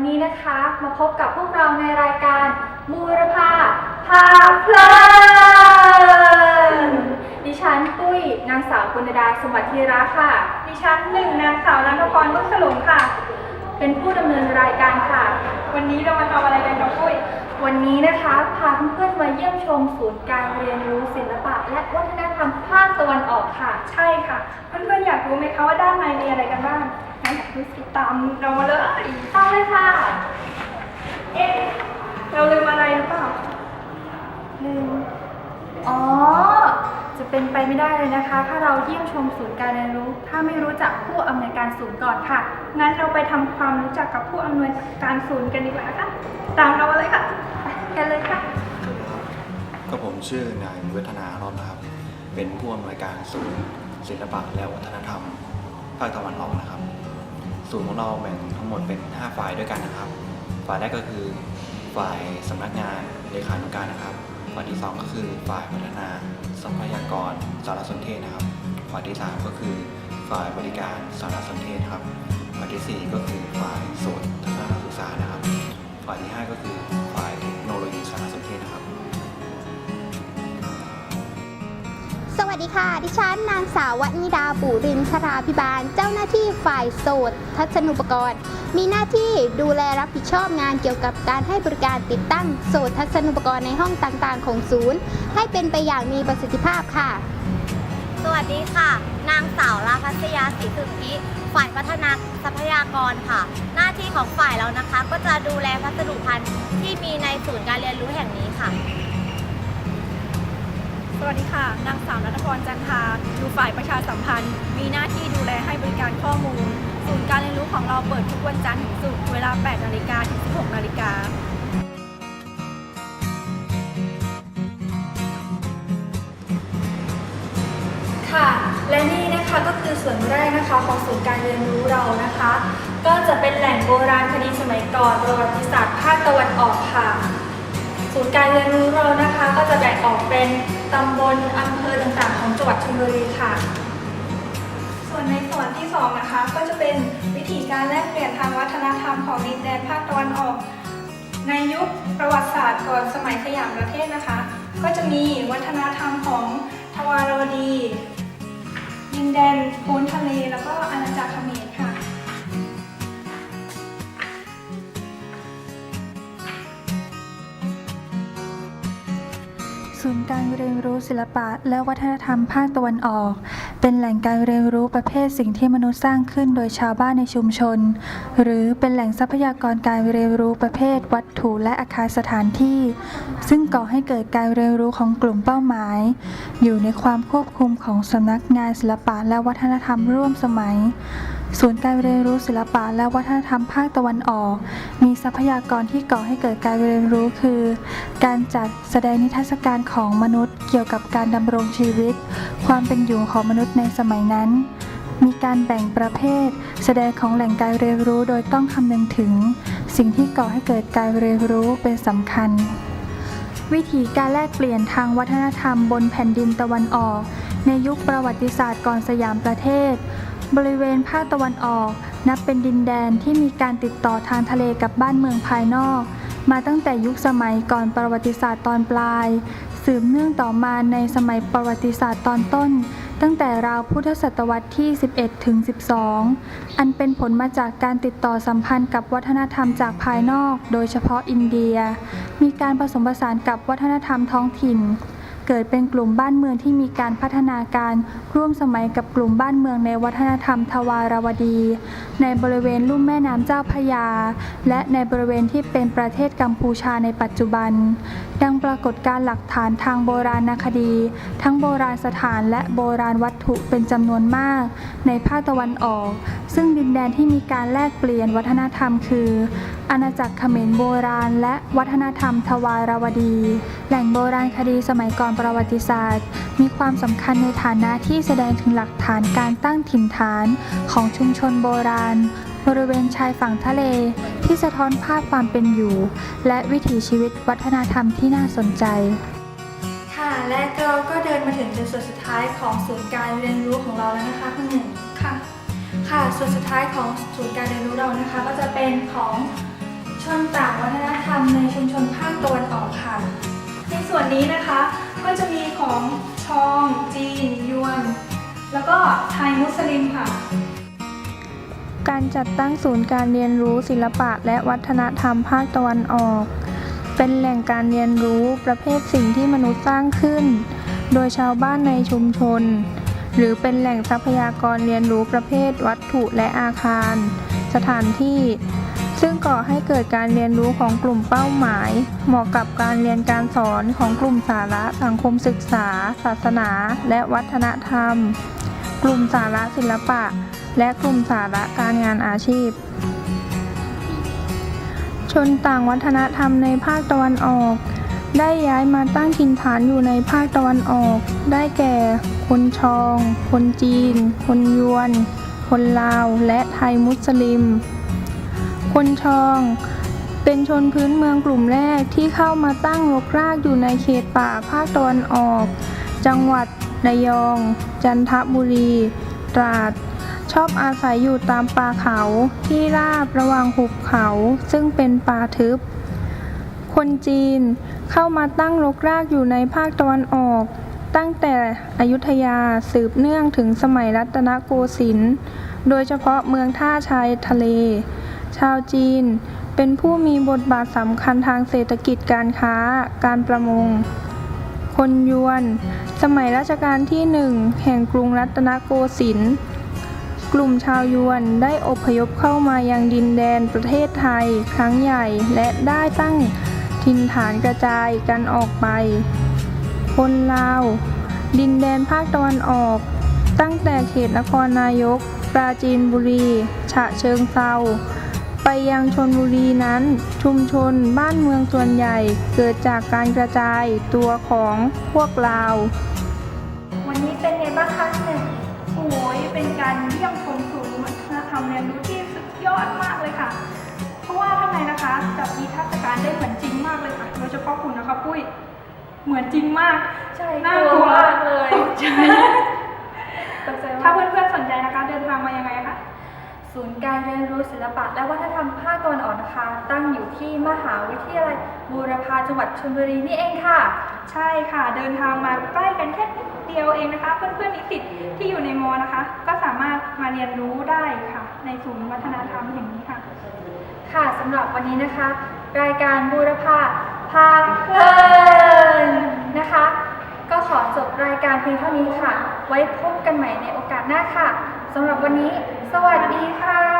วันนี้นะคะมาพบกับพวกเราในรายการมูรพาพาเพลินดิฉันปุ้ยนางสาวปุณดาสมบัติธีระค่ะ ดิฉันหนึ่งนางสาวนันทพรลูกฉลุงค่ะ เป็นผู้ดำเนินรายการค่ะ วันนี้เรามาทำอะไรกันกับปุ้ย วันนี้นะคะพาเพื่อนๆมาเยี่ยมชมศูนย์การเรียนรู้ศิลปะ และวัฒนธรรมภาคตะวันออกค่ะ ใช่ค่ะ เพื่อนๆอยากรู้ไหมคะว่าด้านในมีอะไรกันบ้าง งั้นดูสิตามเรามาเลยต้องเลยค่ะ เอ๊ะเราลืมอะไรหรือเปล่าลืมอ๋อ จะเป็นไปไม่ได้เลยนะคะ ถ้าเราเยี่ยมชมศูนย์การเรียนรู้ ถ้าไม่รู้จักผู้อำนวยการศูนย์ก่อนค่ะ งั้นเราไปทำความรู้จักกับผู้อำนวยการศูนย์กันดีกว่านะคะตามเรามาเลยค่ะไปกันเลยค่ะ ก็ผมชื่อนายเวทนารอบนะครับ เป็นผู้อำนวยการศูนย์ศิลปะและวัฒนธรรมภาคตะวันออกนะครับ ศูนย์ของเราแบ่งทั้งหมดเป็น 5 ฝ่ายด้วยกันนะครับ ฝ่ายแรกก็คือฝ่ายสำนักงานเลขานุการนะครับ ฝ่ายที่ 2 ก็คือฝ่ายพัฒนาทรัพยากรสารสนเทศนะครับ ฝ่ายที่ 3 ก็คือฝ่ายบริการสารสนเทศครับ ฝ่ายทีสี่4 ก็คือฝ่ายโสนทัศนศึกษานะครับ ฝ่ายที่ 5 ก็คือ สวัสดีค่ะ ดิฉันนางสาววนิดาปูรินชราพิบาล เจ้าหน้าที่ฝ่ายโสตทัศนุปกรณ์ มีหน้าที่ดูแลรับผิดชอบงานเกี่ยวกับการให้บริการติดตั้งโสตทัศนุปกรณ์ในห้องต่างๆ ของศูนย์ ให้เป็นไปอย่างมีประสิทธิภาพค่ะ สวัสดีค่ะ นางสาวลาพัสยาศรีสุทธิฝ่ายพัฒนาทรัพยากรค่ะ หน้าที่ของฝ่ายเรานะคะ ก็จะดูแลพัสดุพันธุ์ที่มีในศูนย์การเรียนรู้แห่งนี้ค่ะ สวัสดีค่ะ นางสาวนัทพรจันทาอยู่ฝ่ายประชาสัมพันธ์ มีหน้าที่ดูแลให้บริการข้อมูล ศูนย์การเรียนรู้ของเราเปิดทุกวันจันทร์ถึงศุกร์เวลา 8 นาฬิกาถึง 16 นาฬิกาค่ะ และนี่นะคะก็คือส่วนแรกนะคะของศูนย์การเรียนรู้เรานะคะ ก็จะเป็นแหล่งโบราณคดีสมัยก่อนประวัติศาสตร์ภาคตะวันออกค่ะ ศูนย์การเรียนรู้เรานะคะ ก็จะแบ่งออกเป็น ตำบลอำเภอต่างๆ ของจังหวัดชลบุรีค่ะ ส่วนในส่วนที่สองนะคะ ก็จะเป็นวิธีการแลกเปลี่ยนทางวัฒนธรรมของดินแดนภาคตะวันออก ในยุคประวัติศาสตร์ก่อนสมัยสยามประเทศนะคะ ก็จะมีวัฒนธรรมของทวารวดี ดินแดนโพ้นทะเลแล้วก็อาณาจักรเขม เรียนรู้ศิลปะและวัฒนธรรมภาคตะวันออก เป็นแหล่งการเรียนรู้ประเภทสิ่งที่มนุษย์สร้างขึ้นโดยชาวบ้านในชุมชน หรือเป็นแหล่งทรัพยากรการเรียนรู้ประเภท วัตถุและอาคารสถานที่ ซึ่งก่อให้เกิดการเรียนรู้ของกลุ่มเป้าหมาย อยู่ในความควบคุมของสำนักงานศิลปะและวัฒนธรรมร่วมสมัย ศูนย์การเรียนรู้ศิลปะและวัฒนธรรมภาคตะวันออก มีทรัพยากรที่ก่อให้เกิดการเรียนรู้คือ การจัดแสดงนิทรรศการของมนุษย์ เกี่ยวกับการดำรงชีวิต ความเป็นอยู่ของมนุษย์ในสมัยนั้น มีการแบ่งประเภท แสดงของแหล่งการเรียนรู้โดยต้องคำนึงถึง สิ่งที่ก่อให้เกิดการเรียนรู้เป็นสำคัญ วิธีการแลกเปลี่ยนทางวัฒนธรรมบนแผ่นดินตะวันออก ในยุคประวัติศาสตร์ก่อนสยามประเทศ บริเวณภาคตะวันออก นับเป็นดินแดนที่มีการติดต่อทางทะเลกับบ้านเมืองภายนอก มาตั้งแต่ยุคสมัยก่อนประวัติศาสตร์ตอนปลาย สืบเนื่องต่อมาในสมัยประวัติศาสตร์ตอนต้น ตั้งแต่ราวพุทธศตวรรษที่ 11 ถึง 12 อันเป็นผลมาจากการติดต่อสัมพันธ์กับวัฒนธรรมจากภายนอก โดยเฉพาะอินเดีย มีการผสมผสานกับวัฒนธรรมท้องถิ่น เกิดเป็นกลุ่มบ้านเมืองที่มีการพัฒนาการร่วมสมัยกับกลุ่มบ้านเมืองในวัฒนธรรมทวารวดี ในบริเวณลุ่มแม่น้ำเจ้าพยา และในบริเวณที่เป็นประเทศกัมพูชาในปัจจุบัน ดังปรากฏการหลักฐานทางโบราณคดี ทั้งโบราณสถานและโบราณวัตถุเป็นจำนวนมาก ในภาคตะวันออก ซึ่งดินแดนที่มีการแลกเปลี่ยนวัฒนธรรมคือ อาณาจักรเขมรโบราณ และวัฒนธรรมทวารวดี แหล่งโบราณคดีสมัยก่อนประวัติศาสตร์ มีความสำคัญในฐานะที่แสดงถึงหลักฐานการตั้งถิ่นฐานของชุมชนโบราณ บริเวณชายฝั่งทะเล ที่สะท้อนภาพความเป็นอยู่ และวิถีชีวิตวัฒนธรรมที่น่าสนใจค่ะและเราก็เดินมาถึงจุดสุดท้ายของศูนย์การเรียนรู้ของเราแล้วนะคะคุณหนึ่งค่ะ ค่ะส่วนสุดท้ายของศูนย์การเรียนรู้เรานะคะ ก็จะเป็นของ นต่างวัฒนธรรมในชุมชนภาคตะวันออกค่ะ ในส่วนนี้นะคะก็จะมีของชองจีนยวน แล้วก็ไทยมุสลิมค่ะ การจัดตั้งศูนย์การเรียนรู้ศิลปะและวัฒนธรรมภาคตะวันออก เป็นแหล่งการเรียนรู้ประเภทสิ่งที่มนุษย์สร้างขึ้น โดยชาวบ้านในชุมชน หรือเป็นแหล่งทรัพยากรเรียนรู้ประเภทวัตถุและอาคาร สถานที่ ซึ่งก่อให้เกิดการเรียนรู้ของกลุ่มเป้าหมาย เหมาะกับการเรียนการสอนของกลุ่มสาระสังคมศึกษา ศาสนา และวัฒนธรรม กลุ่มสาระศิลปะ และกลุ่มสาระการงานอาชีพ ชนต่างวัฒนธรรมในภาคตะวันออก ได้ย้ายมาตั้งถิ่นฐานอยู่ในภาคตะวันออก ได้แก่ คนชอง คนจีน คนยวน คนลาว และไทยมุสลิม คนชอง เป็นชนพื้นเมืองกลุ่มแรกที่เข้ามาตั้งรกรากอยู่ในเขตป่าภาคตะวันออก จังหวัดระยอง จันทบุรี ตราด ชอบอาศัยอยู่ตามป่าเขาที่ราบระหว่างหุบเขาซึ่งเป็นป่าทึบ คนจีนเข้ามาตั้งรกรากอยู่ในภาคตะวันออก ตั้งแต่อยุธยาสืบเนื่องถึงสมัยรัตนโกสินทร์ โดยเฉพาะเมืองท่าชายทะเล ชาวจีน เป็นผู้มีบทบาทสำคัญทางเศรษฐกิจการค้า การประมง คนยวน สมัยรัชกาลที่หนึ่งแห่งกรุงรัตนโกสินทร์กลุ่มชาวยวนได้อพยพเข้ามายังดินแดนประเทศไทยครั้งใหญ่และได้ตั้งถิ่นฐานกระจายกันออกไป คนลาว ดินแดนภาคตะวันออก ตั้งแต่เขตนครนายก ปราจีนบุรี ฉะเชิงเซา ยังชนบุรีนั้น ชุมชนบ้านเมืองส่วนใหญ่เกิดจากการกระจายตัวของพวกลาววันนี้เป็นไงบ้างคะหนึ่งโอ้ยเป็นการเยี่ยมชมศูนย์วัฒนธรรมเรียนรู้ที่สุดยอดมากเลยค่ะ เพราะว่าทำไมนะคะจับนิทรรศการได้เหมือนจริงมากเลยค่ะโดยเฉพาะคุณนะคะปุ้ยเหมือนจริงมากใช่น่ากลัวมากเลยตกใจตกใจถ้ามากเพื่อนๆสนใจนะคะ เดินทางมายังไงคะ ศูนย์การเรียนรู้ศิลปะและวัฒนธรรมภาคตะวันออกนะคะ ตั้งอยู่ที่มหาวิทยาลัยบูรพาจังหวัดชลบุรีนี่เองค่ะ ใช่ค่ะ เดินทางมาใกล้กันแค่นิดเดียวเองนะคะ เพื่อนๆนิสิตที่อยู่ในมอนะคะ ก็สามารถมาเรียนรู้ได้ค่ะ ในศูนย์วัฒนธรรมแห่งนี้ค่ะ ค่ะสำหรับวันนี้นะคะ รายการบูรพาพาเพลินนะคะ ก็ขอจบรายการเพียงเท่านี้ค่ะ ไว้พบกันใหม่ในโอกาสหน้าค่ะสำหรับวันนี้ สวัสดีค่ะ